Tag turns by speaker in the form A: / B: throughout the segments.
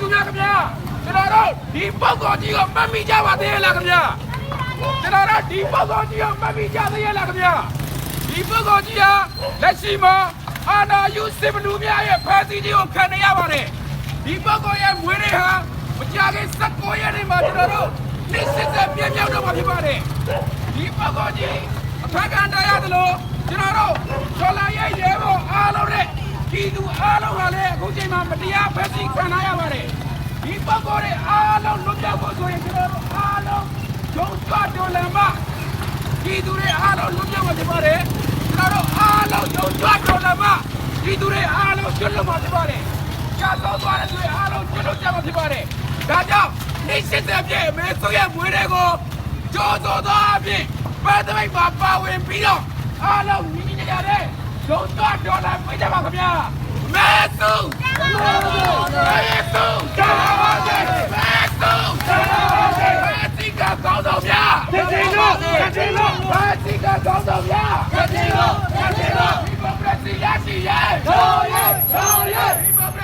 A: ခင်ဗျာကျွန်တော်တို့ဒီပုဂ္ဂိုလ်ကြီးကိုမှတ်မိကြပါသေးရဲ့လားခင်ဗျာကျွန်တော်တို့ဒီပုဂ္ဂိုလ်ကြီးကိုမှတ်မိကြသေးရဲ့လားခင်ဗျာဒီပုဂ္ဂိုလ်ကြီးဟာလက်ရှိမှာအာနာယုစစ်ဘလူများရဲ့ဖမ်းဆီးခြင်းကိုခံနေရပါတယ်ဒီပုဂ္ဂိုလ်ရဲ့မွေးနေ့ဟာမကြခင်19ရက်နေ့မှာကျွန်တော်တို့နေ့စစ်စစ်ပြည့်မြောက်တော့မှာဖြစ်ပါတယ်ဒီပုဂ္ဂိုလ်ကြီးအဖက်ကန်တရားသလိုကျွန်တော်တို့ဆော်လာရဲ့ရဲဘော်အားလုံးနဲ့ပြည်သူအားလုံးဟာလည်းအခုချိန်မှာမတရားဖမ်းဆီးခံရပါတယ်ဒီ ပတ်ပေါ်တွေအားလုံးလွတ်မြောက်ဖို့ဆိုရင်ကျွန်တော်တို့အားလုံးဂျုံသွားတော်လမ်းမဒီသူတွေအားလုံးလွတ်မြောက်မှာဖြစ်ပါတယ်ကျွန်တော်တို့အားလုံးဂျုံသွားတော်လမ်းမဒီသူတွေအားလုံးကျွတ်လွတ်မှာဖြစ်ပါတယ်ကြာတော့သွားတဲ့သူတွေအားလုံးကျွတ်လွတ်ကြမှာဖြစ်ပါတယ်ဒါကြောင့်နေစစ်တဲ့ပြည့်မဲဆိုရမွေးတွေကိုကြိုးစိုးသောအဖြစ်ပတ်သမိတ်မှာပါဝင်ပြီးတော့အားလုံးညီညီကြတဲ့ဂျုံသွားတော်လမ်းပြကြပါခင်ဗျာမဲဆုမဲဆု Messi! Messi!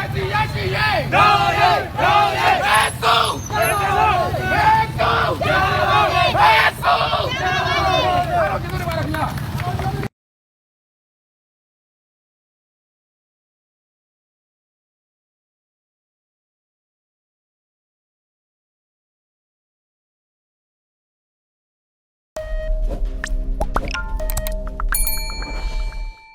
A: RCA! RCA! No, no, no.